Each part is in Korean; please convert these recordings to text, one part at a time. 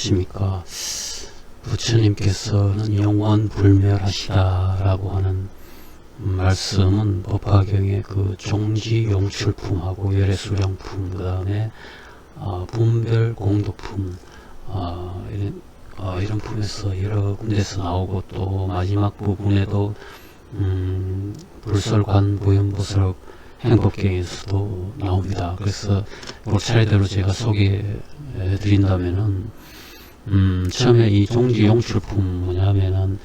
안녕하십니까. 부처님께서는 영원 불멸하시다 라고 하는 말씀은 법화경의 그 종지 용출품하고 열애수령품 그 다음에 어, 분별 공도품 어, 이런, 어, 이런 품에서 여러 군데서 나오고 또 마지막 부분에도 음, 불설관 부연보설 행법경에서도 나옵니다. 그래서 그 차례대로 제가 소개해 드린다면은 음, 처음에 이 종지 용출품 뭐냐면은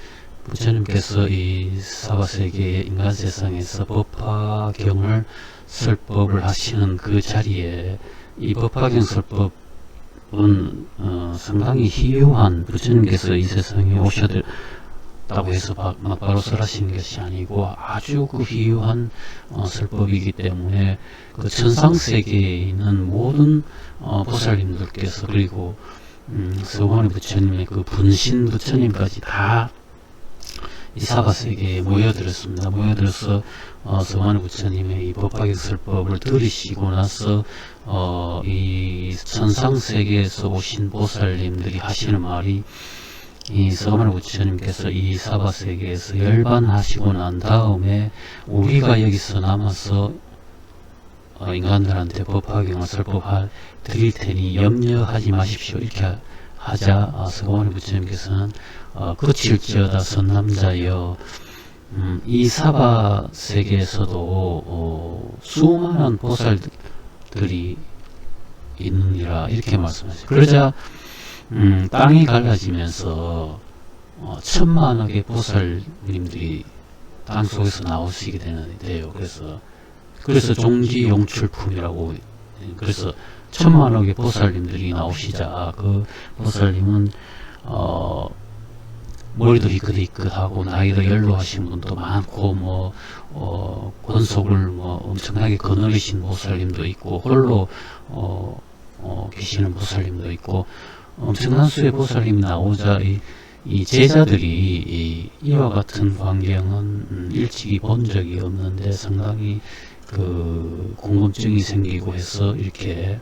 부처님께서 이 사바세계의 인간 세상에서 법화경을 설법을 하시는 그 자리에 이 법화경 설법은 어, 상당히 희유한 부처님께서 이 세상에 오셨다고 해서 바, 바로 설하시는 것이 아니고 아주 그 희유한 어, 설법이기 때문에 그 천상세계에 있는 모든 어, 보살님들께서 그리고 음, 서원의 부처님의 그 분신 부처님까지 다 이 사바세계에 모여들었습니다. 모여들어서 어, 서원의 부처님의 이 법화격설법을 들으시고 나서 어, 이 천상세계에서 오신 보살님들이 하시는 말이 이 서원의 부처님께서 이 사바세계에서 열반하시고 난 다음에 우리가 여기서 남아서 어, 인간들한테 법화경을 설법할 드릴 테니 염려하지 마십시오. 이렇게 하자 어, 서원의 부처님께서는 어, 그칠지어다 선남자여 음, 이 사바 세계에서도 어, 수많은 보살들이 있느니라 이렇게 말씀하세요. 그러자 음, 땅이 갈라지면서 어, 천만억의 보살님들이 땅 속에서 나오시게 되는데요. 그래서 그래서 종지 용출품이라고 그래서 천만 억의 보살님들이 나오시자. 그 보살님은 어 머리도 희끗희끗하고 나이도 연로하신 분도 많고 뭐 어, 권속을 뭐 엄청나게 거느리신 보살님도 있고 홀로 어, 어, 계시는 보살님도 있고 엄청난 수의 보살님이 나오자. 이, 이 제자들이 이, 이와 같은 광경은 음, 일찍이 본 적이 없는데 상당히 그 궁금증이 생기고 해서 이렇게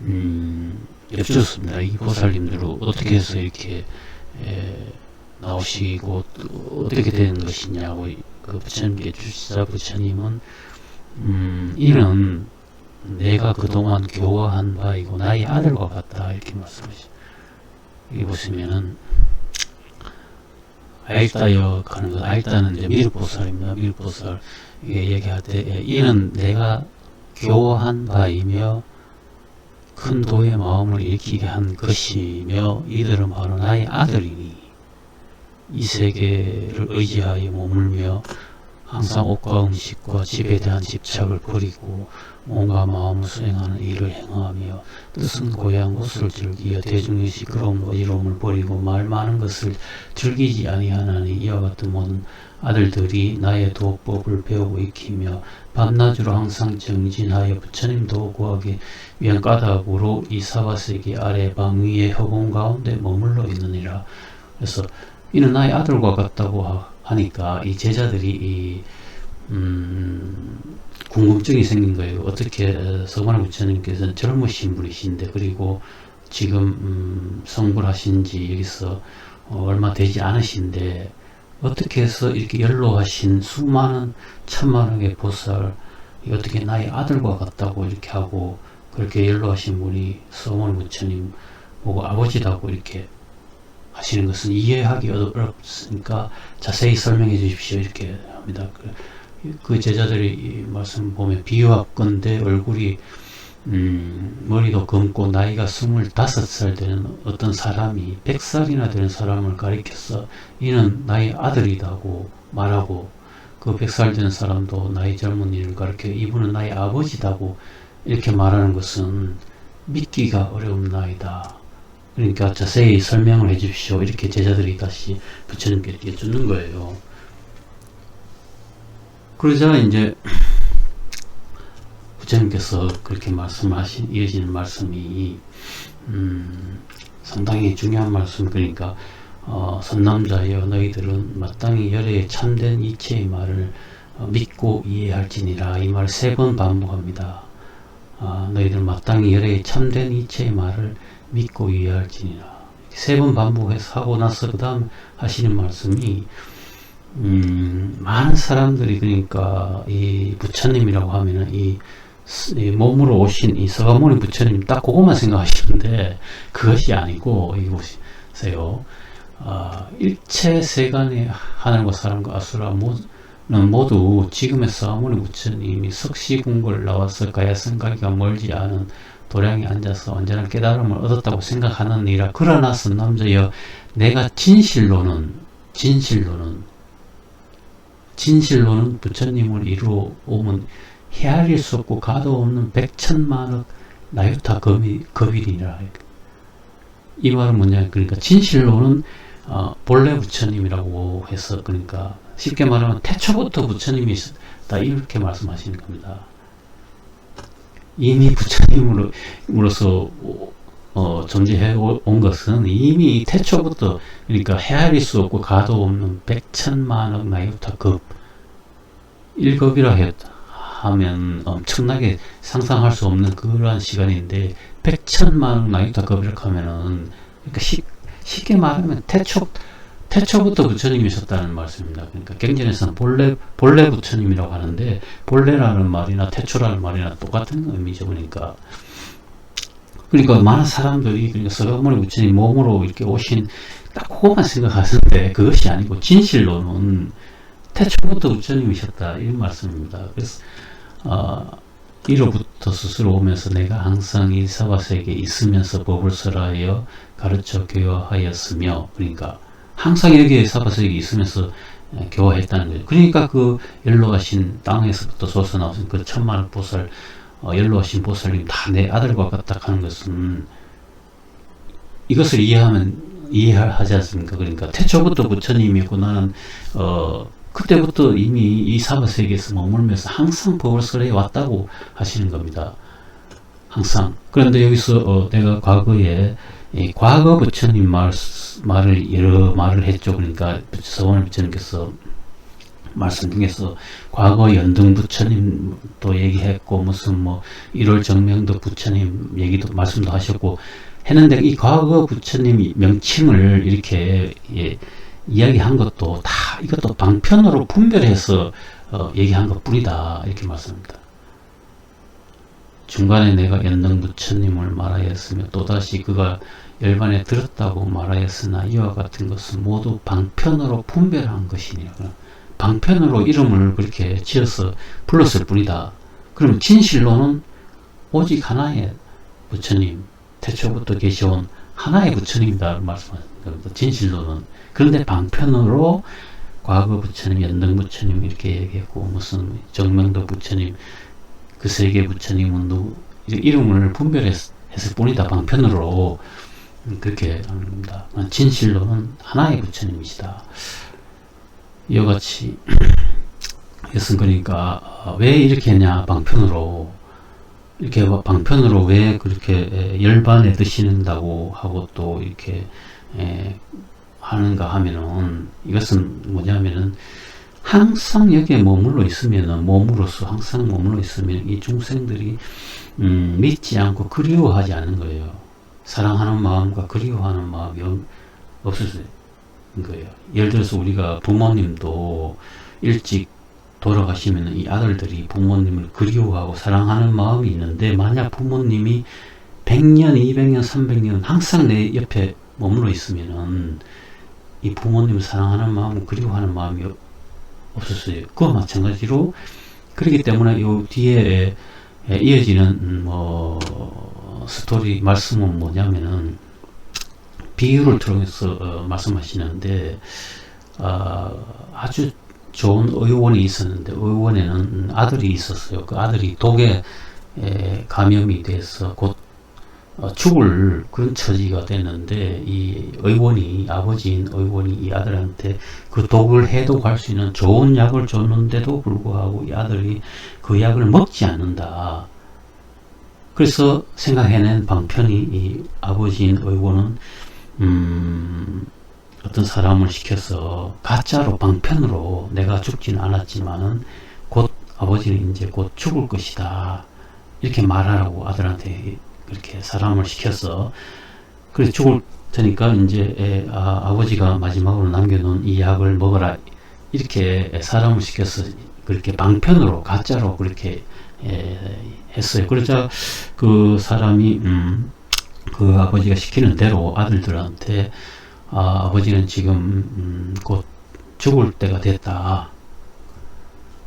음, 여쭈었습니다. 이 보살님들을 어떻게 해서 이렇게 에, 나오시고 어떻게 되는 것이냐고 그 부처님께 주시자 부처님은 음, 이는 내가 그동안 교화한 바이고 나의 아들과 같다 이렇게 말씀하시죠. 여기 보시면은 아일다역 하는 거 아일다는 이제 미륵보살입니다. 미륵보살. 이게 얘기할 때 예, 이는 내가 교화한 바이며 큰 도의 마음을 일으키게 한 것이며 이들은 바로 나의 아들이니. 이 세계를 의지하여 머물며 항상 옷과 음식과 집에 대한 집착을 버리고 온갖 마음을 수행하는 일을 행하며 뜻은 고향 곳을 즐기어 대중의 시끄러움과 이로움을 버리고 말 많은 것을 즐기지 아니하나니 이와 같은 모든 아들들이 나의 도법을 배우고 익히며 밤낮으로 항상 정진하여 부처님 도 구하기 위한 까닭으로 이 사바세계 아래 방 위에 허공 가운데 머물러 있느니라. 그래서 이는 나의 아들과 같다고 하 니까 이 제자들이 이 음, 궁금증이 생긴 거예요. 어떻게 서관의 부처님께서는 젊으신 분이신데 그리고 지금 음, 성불하신 지 여기서 어, 얼마 되지 않으신데 어떻게 해서 이렇게 연로하신 수많은 천만억의 보살 어떻게 나의 아들과 같다고 이렇게 하고 그렇게 연로하신 분이 서원 부처님 보고 아버지라고 이렇게 하시는 것은 이해하기 어렵으니까 자세히 설명해 주십시오 이렇게 합니다. 그, 그 제자들이 말씀 보면 비유학건데 얼굴이 음, 머리도 검고 나이가 25살 되는 어떤 사람이 100살이나 되는 사람을 가리켜서 이는 나의 아들이다고 말하고 그 100살 되는 사람도 나이 젊은이를 가리켜 이분은 나의 아버지다고 이렇게 말하는 것은 믿기가 어려운 나이다. 그러니까 자세히 설명을 해 주십시오. 이렇게 제자들이 다시 부처님께 이렇게 주는 거예요. 그러자 이제 부처님께서 그렇게 말씀하신 이어지는 말씀이 음, 상당히 중요한 말씀 그러니까 어, 선남자여 너희들은 마땅히 열의 참된 이체의 말을 어, 믿고 이해할지니라 이 말 세 번 반복합니다. 아, 너희들 마땅히 열의 참된 이체의 말을 믿고 이해할지니라 세 번 반복해서 하고 나서 그 다음 하시는 말씀이 음, 많은 사람들이 그러니까 이 부처님이라고 하면은 이, 스- 이 몸으로 오신 이 서가모니 부처님 딱 그것만 생각하시는데 그것이 아니고 이거 보세요. 아, 일체 세간의 하늘과 사람과 아수라 모는 모두 지금의 서가모니 부처님이 석시궁궐 나와서 가야 생각이가 멀지 않은 도량에 앉아서 완전한 깨달음을 얻었다고 생각하는 이라 그러나서 남자여 내가 진실로는 진실로는 진실로는 부처님을 이루어 오면 헤아릴 수 없고 가도 없는 백천만억 나유타 거미, 거빌이라. 이 말은 뭐냐? 그러니까 진실로는 어, 본래 부처님이라고 해서 그러니까 쉽게 말하면 태초부터 부처님이 있었다. 이렇게 말씀하시는 겁니다. 이미 부처님으로서 어, 존재해 오- 온 것은 이미 태초부터 그러니까 헤아릴 수 없고 가도 없는 백천만억 나이부터 급 1급이라 했, 하면 엄청나게 상상할 수 없는 그러한 시간인데 백천만억 나이부터 급이라고 하면은 그러니까 쉽, 쉽게 말하면 태초 태초부터 부처님이셨다는 말씀입니다. 그러니까 경전에서는 본래 본래 부처님이라고 하는데 본래라는 말이나 태초라는 말이나 똑같은 의미죠. 그러니까 그러니까 많은 사람들이 그러니까 서가모니 부처님 몸으로 이렇게 오신 딱 그것만 생각하는데 그것이 아니고 진실로는 태초부터 부처님이셨다 이런 말씀입니다. 그래서 어, 이로부터 스스로 오면서 내가 항상 이 사바세계에 있으면서 법을 설하여 가르쳐 교화하였으며 그러니까 항상 여기에 사바세계에 있으면서 에, 교화했다는 거죠. 그러니까 그 연로하신 땅에서부터 솟아나오신 그 천만 보살 어, 연로하신 보살님 다 내 아들과 같다 하는 것은 이것을 이해하면 이해하지 않습니까? 그러니까 태초부터 부처님이고 나는 어 그때부터 이미 이 사바 세계에서 머물면서 항상 법을 설해 왔다고 하시는 겁니다. 항상. 그런데 여기서 어, 내가 과거에 이 과거 부처님 말, 말을 여러 말을 했죠. 그러니까 서원 부처님께서 말씀 중에서 과거 연등 부처님도 얘기했고 무슨 뭐 1월 정명도 부처님 얘기도 말씀도 하셨고 했는데 이 과거 부처님 명칭을 이렇게 예, 이야기한 것도 다 이것도 방편으로 분별해서 어, 얘기한 것 뿐이다 이렇게 말씀합니다. 중간에 내가 연등 부처님을 말하였으며 또다시 그가 열반에 들었다고 말하였으나 이와 같은 것은 모두 방편으로 분별한 것이니라. 방편으로 이름을 그렇게 지어서 불렀을 뿐이다. 그럼 진실로는 오직 하나의 부처님, 태초부터 계셔온 하나의 부처님이다 말씀하십니다. 진실로는 그런데 방편으로 과거 부처님, 연등 부처님 이렇게 얘기했고 무슨 정명도 부처님, 그 세계 부처님은 누구 이름을 분별했을 뿐이다. 방편으로 그렇게 합니다. 진실로는 하나의 부처님이시다. 이와 같이 이것은 그러니까 어, 왜 이렇게 했냐 방편으로 이렇게 방편으로 왜 그렇게 열반에 드시는다고 하고 또 이렇게 에, 하는가 하면은 이것은 뭐냐면은 항상 여기에 머물러 있으면은 몸으로서 항상 머물러 있으면 이 중생들이 음, 믿지 않고 그리워하지 않는 거예요. 사랑하는 마음과 그리워하는 마음이 없을 거예요. 예를 들어서 우리가 부모님도 일찍 돌아가시면 이 아들들이 부모님을 그리워하고 사랑하는 마음이 있는데 만약 부모님이 100년, 200년, 300년 항상 내 옆에 머물러 있으면은 이 부모님을 사랑하는 마음, 그리워하는 마음이 없었어요. 그와 마찬가지로 그렇기 때문에 요 뒤에 이어지는 뭐 스토리 말씀은 뭐냐면은 비유를 통해서 어, 말씀하시는데 어, 아주 좋은 의원이 있었는데 의원에는 아들이 있었어요. 그 아들이 독에 에, 감염이 돼서 곧 어, 죽을 그런 처지가 됐는데 이 의원이 아버지인 의원이 이 아들한테 그 독을 해독할 수 있는 좋은 약을 줬는데도 불구하고 이 아들이 그 약을 먹지 않는다. 그래서 생각해낸 방편이 이 아버지인 의원은 음, 어떤 사람을 시켜서 가짜로 방편으로 내가 죽지는 않았지만은 곧 아버지는 이제 곧 죽을 것이다 이렇게 말하라고 아들한테 그렇게 사람을 시켜서 그래 죽을 그러니까 이제 에, 아, 아버지가 마지막으로 남겨놓은 이 약을 먹어라 이렇게 사람을 시켜서 그렇게 방편으로 가짜로 그렇게 에, 했어요. 그러자 그 사람이 음, 그 아버지가 시키는 대로 아들들한테 아, 아버지는 지금 음, 곧 죽을 때가 됐다.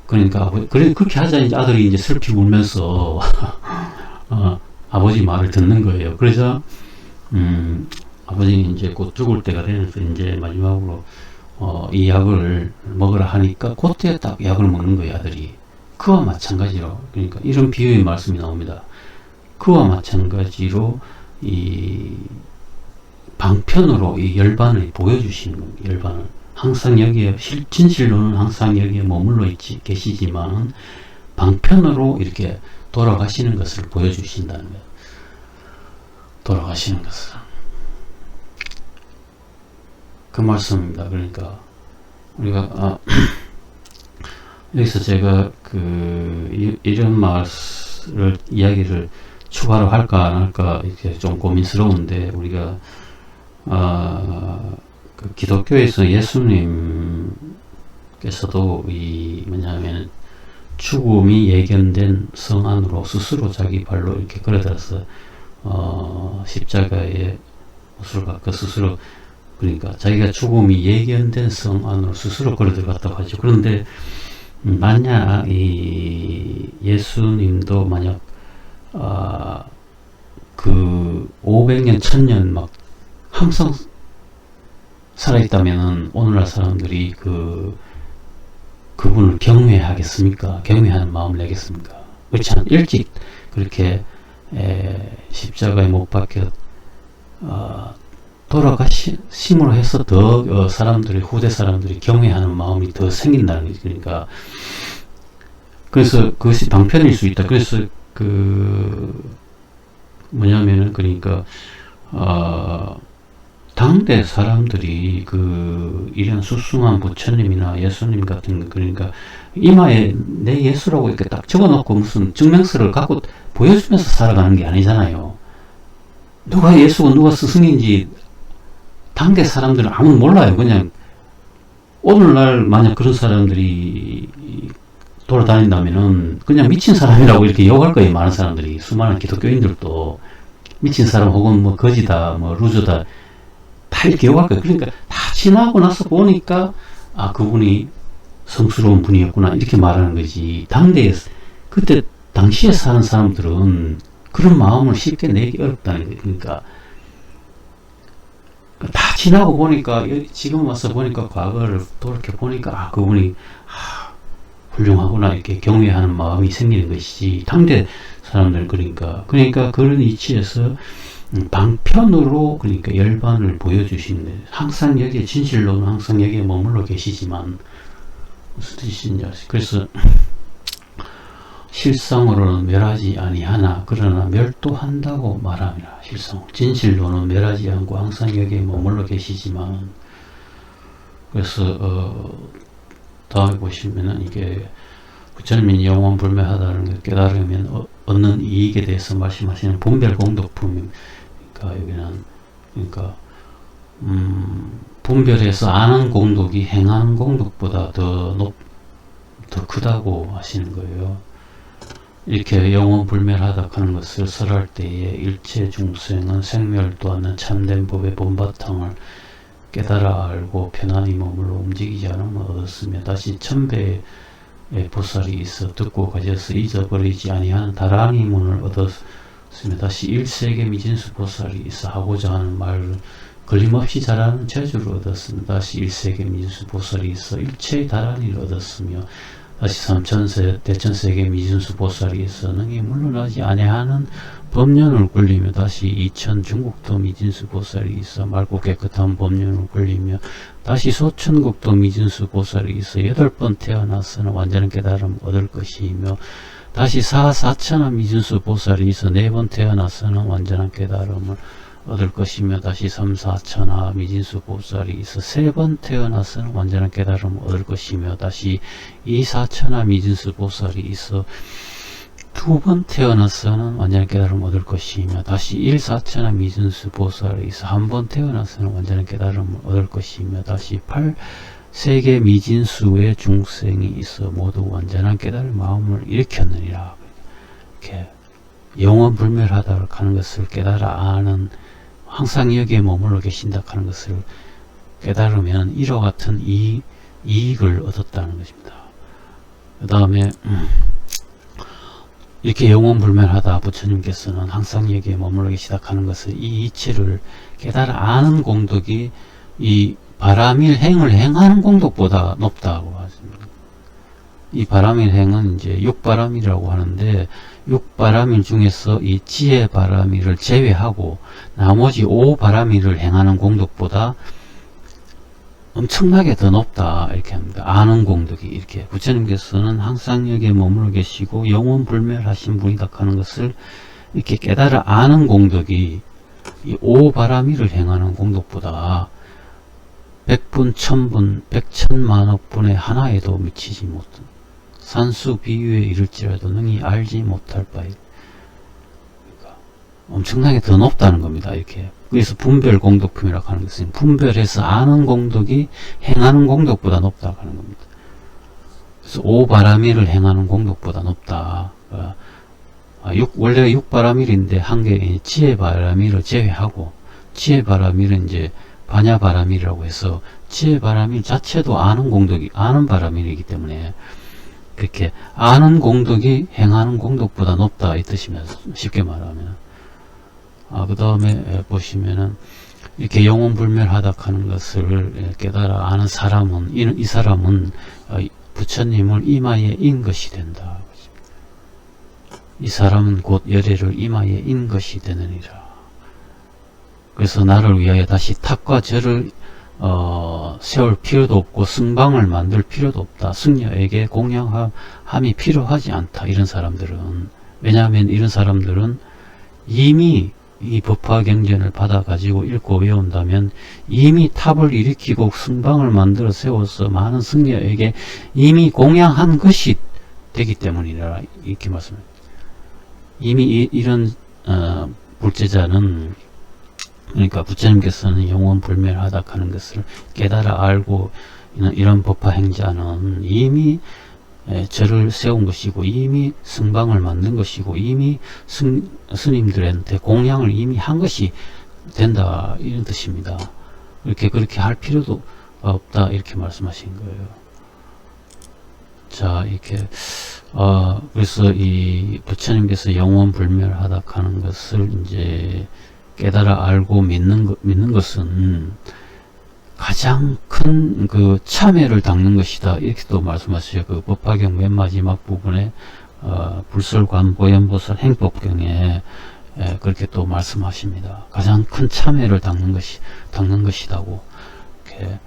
그러니까 그래 그렇게 하자 이제 아들이 이제 슬피 울면서 어, 아버지 말을 듣는 거예요. 그래서 음, 아버지는 이제 곧 죽을 때가 되면서 이제 마지막으로 어, 이 약을 먹으라 하니까 그때 딱 약을 먹는 거예요, 아들이. 그와 마찬가지로 그러니까 이런 비유의 말씀이 나옵니다. 그와 마찬가지로 이 방편으로 이 열반을 보여주시는. 열반을 항상 여기에 실- 진실로는 항상 여기에 머물러 있지 계시지만 방편으로 이렇게 돌아가시는 것을 보여주신다는 거예요. 돌아가시는 것을 그 말씀입니다. 그러니까 우리가 아, 여기서 제가 그 이, 이런 말을 이야기를 추가로 할까 안 할까 이렇게 좀 고민스러운데 우리가 아, 그 기독교에서 예수님께서도 이 뭐냐면 죽음이 예견된 성 안으로 스스로 자기 발로 이렇게 걸어들어서 어, 십자가에 못을 박고 스스로 그러니까 자기가 죽음이 예견된 성 안으로 스스로 걸어 들어갔다고 하죠. 그런데 음, 만약 이 예수님도 만약 아, 그 500년, 1000년 막 항상 살아있다면은 오늘날 사람들이 그 그분을 경외하겠습니까? 경외하는 마음을 내겠습니까? 그렇지 않 일찍 그렇게 에, 십자가에 못 박혀 어, 돌아가심으로 해서 더 어, 사람들이 후대 사람들이 경외하는 마음이 더 생긴다는 거지. 그러니까 그래서 그것이 방편일 수 있다. 그래서 그 뭐냐면은 그러니까 어, 당대 사람들이 그 이런 수승한 부처님이나 예수님 같은 거 그러니까 이마에 내 예수라고 이렇게 딱 적어놓고 무슨 증명서를 갖고 보여주면서 살아가는 게 아니잖아요. 누가 예수고 누가 스승인지 당대 사람들은 아무도 몰라요. 그냥 오늘날 만약 그런 사람들이 돌아다닌다면은 그냥 미친 사람이라고 이렇게 욕할 거예요. 많은 사람들이 수많은 기독교인들도 미친 사람 혹은 뭐 거지다, 뭐 루저다 다 이렇게 욕할 거예요. 그러니까 다 지나고 나서 보니까 아 그분이 성스러운 분이었구나 이렇게 말하는 거지. 당대에 그때 당시에 사는 사람들은 그런 마음을 쉽게 내기 어렵다는 거예요. 그러니까 다 지나고 보니까 여- 지금 와서 보니까 과거를 돌이켜 보니까 아 그분이 아, 훌륭하구나 이렇게 경외하는 마음이 생기는 것이지 당대 사람들 그러니까 그러니까 그런 위치에서 음, 방편으로 그러니까 열반을 보여주시는. 항상 여기에 진실로는 항상 여기에 머물러 계시지만 무슨 뜻인지 아세요? 그래서 실상으로는 멸하지 아니하나 그러나 멸도한다고 말합니다. 실상 진실로는 멸하지 않고 항상 여기에 머물러 계시지만 그래서 어, 다음에 보시면은 이게 부처님이 영원 불멸하다는 걸 깨달으면 어, 얻는 이익에 대해서 말씀하시는 분별 공덕품입니다. 그러니까 여기는 그러니까 음, 분별해서 아는 공덕이 행하는 공덕보다 더 높, 더 크다고 하시는 거예요. 이렇게 영원 불멸하다 하는 것을 설할 때에 일체 중생은 생멸도 않는 참된 법의 본바탕을 깨달아 알고 편안히 머물러 움직이지 않으면 얻었으며 다시 천배의 보살이 있어 듣고 가져서 잊어버리지 아니하는 다랑이 문을 얻 었으며 다시 일세계 미진수 보살이 있어 하고자 하는 말을 걸림없이 잘하는 재주를 얻었으며 다시 일세계 미진수 보살이 있어 일체의 다란이를 얻었으며 다시 삼천세 대천세계 미진수 보살이 있어 능히 물러나지 아니하는 법륜을 굴리며 다시 이천 중국도 미진수 보살이 있어 맑고 깨끗한 법륜을 굴리며 다시 소천국도 미진수 보살이 있어 여덟 번 태어나서는 완전한 깨달음 얻을 것이며 다시 사사천하 미진수 보살이 있어 네 번 태어나서는 완전한 깨달음을 얻을 것이며 다시 삼사천하 미진수 보살이 있어 세 번 태어나서는 완전한 깨달음을 얻을 것이며 다시 이사천하 미진수 보살이 있어 두 번 태어나서는 완전한 깨달음을 얻을 것이며 다시 일사천하 미준수 보살에 있어 한 번 태어나서는 완전한 깨달음을 얻을 것이며 다시 팔 세계 미진수의 중생이 있어 모두 완전한 깨달은 마음을 일으켰느니라 이렇게 영원 불멸하다 하는 것을 깨달아 아는 항상 여기에 머물러 계신다 하는 것을 깨달으면 이와 같은 이 이익을 얻었다는 것입니다. 그 다음에 음, 이렇게 영원 불멸하다 부처님께서는 항상 여기에 머물러 계시다 하는 것을 이 이치를 깨달아 아는 공덕이 이 바람일 행을 행하는 공덕보다 높다고 하십니다. 이 바람일 행은 이제 육바람이라고 하는데 육바람일 중에서 이 지혜 바람일을 제외하고 나머지 오 바람일을 행하는 공덕보다 엄청나게 더 높다 이렇게 합니다. 아는 공덕이 이렇게 부처님께서는 항상 여기에 머물러 계시고 영원 불멸하신 분이다 하는 것을 이렇게 깨달아 아는 공덕이 이 오바라미를 행하는 공덕보다 백분, 천분, 백천만억 분의 하나에도 미치지 못한 산수 비유에 이를지라도 능히 알지 못할 바이 그러니까 엄청나게 더 높다는 겁니다. 이렇게 그래서 분별 공덕품이라고 하는 것은 분별해서 아는 공덕이 행하는 공덕보다 높다고 하는 겁니다. 그래서 오바라밀을 행하는 공덕보다 높다. 어, 아, 육, 원래 육바라밀인데 한 개 지혜바라밀을 제외하고 지혜바라밀은 이제 반야바라밀이라고 해서 지혜바라밀 자체도 아는 공덕이 아는 바라밀이기 때문에 그렇게 아는 공덕이 행하는 공덕보다 높다 이 뜻입니다. 쉽게 말하면 아, 그 다음에 보시면은 이렇게 영원불멸하다 하는 것을 예, 깨달아 아는 사람은 이, 이 사람은 어, 부처님을 이마에 인 것이 된다. 이 사람은 곧 열애를 이마에 인 것이 되느니라. 그래서 나를 위하여 다시 탑과 절을 어, 세울 필요도 없고 승방을 만들 필요도 없다. 승려에게 공양함이 필요하지 않다. 이런 사람들은 왜냐하면 이런 사람들은 이미 이 법화 경전을 받아 가지고 읽고 외운다면 이미 탑을 일으키고 승방을 만들어 세워서 많은 승려에게 이미 공양한 것이 되기 때문이라 이렇게 말씀합니다. 이미 이, 런 어, 불제자는 그러니까 부처님께서는 영원 불멸하다 하는 것을 깨달아 알고 이런, 이런 법화 행자는 이미 예, 절을 세운 것이고 이미 승방을 만든 것이고 이미 승, 스님들한테 공양을 이미 한 것이 된다 이런 뜻입니다. 이렇게 그렇게 할 필요도 없다 이렇게 말씀하신 거예요. 자 이렇게 어 그래서 이 부처님께서 영원 불멸하다 하는 것을 이제 깨달아 알고 믿는 것 믿는 것은 가장 큰 그 참회를 닦는 것이다. 이렇게 또 말씀하세요. 그 법화경 맨 마지막 부분에 어, 불설관 보현보살 행법경에 예, 그렇게 또 말씀하십니다. 가장 큰 참회를 닦는 것이 닦는 것이다고. 이렇게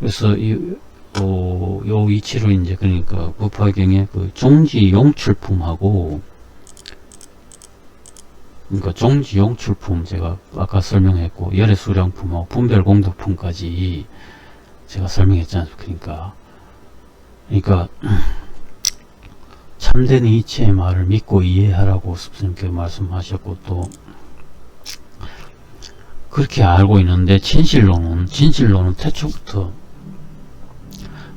그래서 이, 어, 요 위치로 이제 그러니까 법화경의 그 종지 용출품하고 그러니까 종지 용 출품 제가 아까 설명했고 열애 수량품하고 분별 공덕품까지 제가 설명했지 않습니까? 그러니까 참된 이치의 말을 믿고 이해하라고 스님께 말씀하셨고 또 그렇게 알고 있는데 진실로는 진실로는 태초부터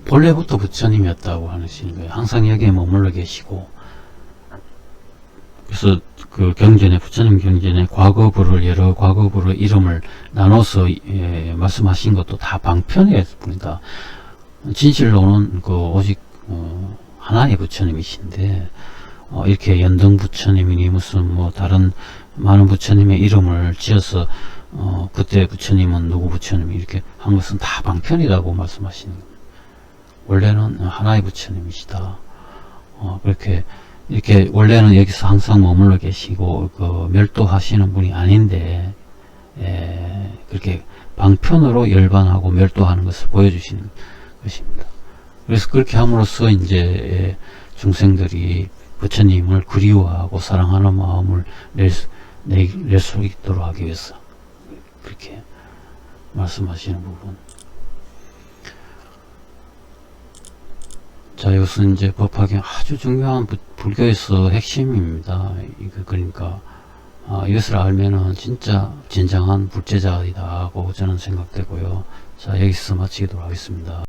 본래부터 부처님이었다고 하시는 거예요. 항상 여기에 머물러 계시고 그래서 그 경전에 부처님 경전에 과거부를 여러 과거부로 이름을 나눠서 예, 말씀하신 것도 다 방편의 뿐이다. 진실로는 그 오직 어, 하나의 부처님이신데 어, 이렇게 연등 부처님이니 무슨 뭐 다른 많은 부처님의 이름을 지어서 어, 그때 부처님은 누구 부처님이 이렇게 한 것은 다 방편이라고 말씀하시는. 원래는 하나의 부처님이시다. 어, 그렇게 이렇게 원래는 여기서 항상 머물러 계시고 그 멸도하시는 분이 아닌데 에, 그렇게 방편으로 열반하고 멸도하는 것을 보여주시는 것입니다. 그래서 그렇게 함으로써 이제 중생들이 부처님을 그리워하고 사랑하는 마음을 낼 수, 낼 수 있도록 하기 위해서 그렇게 말씀하시는 부분. 자, 자, 이것은 이제 법화경 아주 중요한 부- 불교에서 핵심입니다. 이거 그러니까 아, 이것을 알면은 진짜 진정한 불제자이다 하고 저는 생각되고요. 자, 여기서 마치도록 하겠습니다.